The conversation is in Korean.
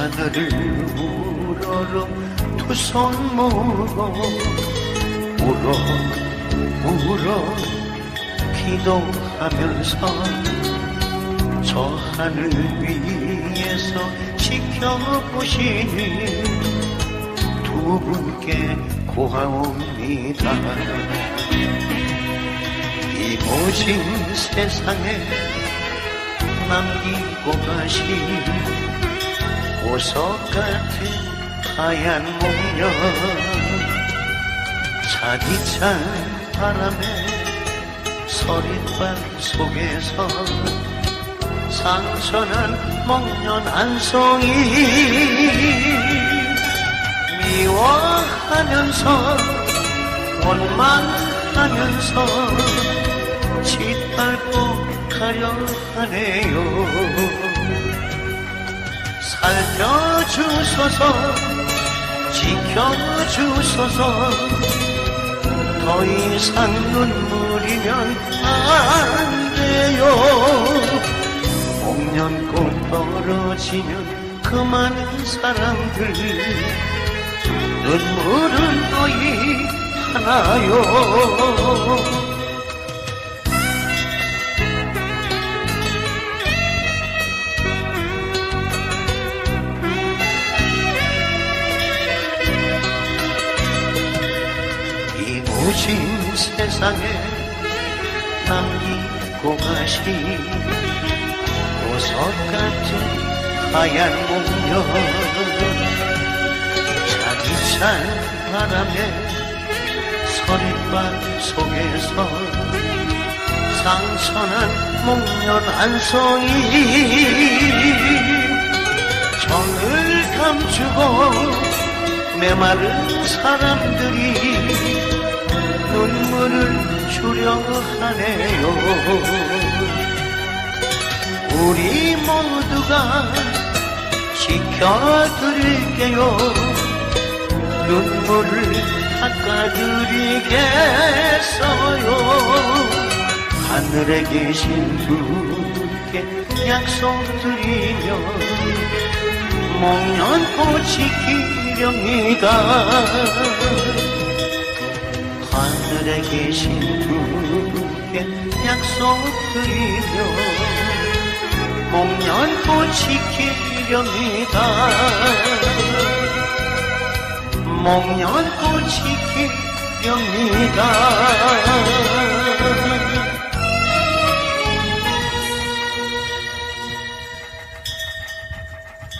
하늘을 우러러 두 손 모으고 울어 울어 기도하면서 저 하늘 위에서 지켜보시니 두 분께 고하옵니다. 이 모진 세상에 남기고 가신 보석 같은 하얀 목련 차디찬 바람에 서릿발 속에서 상처는 먹는 안송이 미워하면서 원망하면서 짓밟고 가려 하네요 살펴주소서 지켜주소서. 더 이상 눈물이면 안 돼요. 목련꽃 떨어지면 그 많은 사람들 눈물은 거의 하나요 이 무진 세상에 남기고 가신 보석 같은 하얀 목련 차디찬 바람에 서릿발 속에서 상처난 목련 안송이. 정을 감추고 메마른 사람들이 눈물을 주려 하네요. 우리 모두가 지켜드릴게요. 눈물을 닦아드리겠어요. 하늘에 계신 주께 약속드리며 목련꽃 지키렵니다 하늘에 계신 주께 약속드리며 목련꽃 지키렵니다. 목련꽃 지키렵니다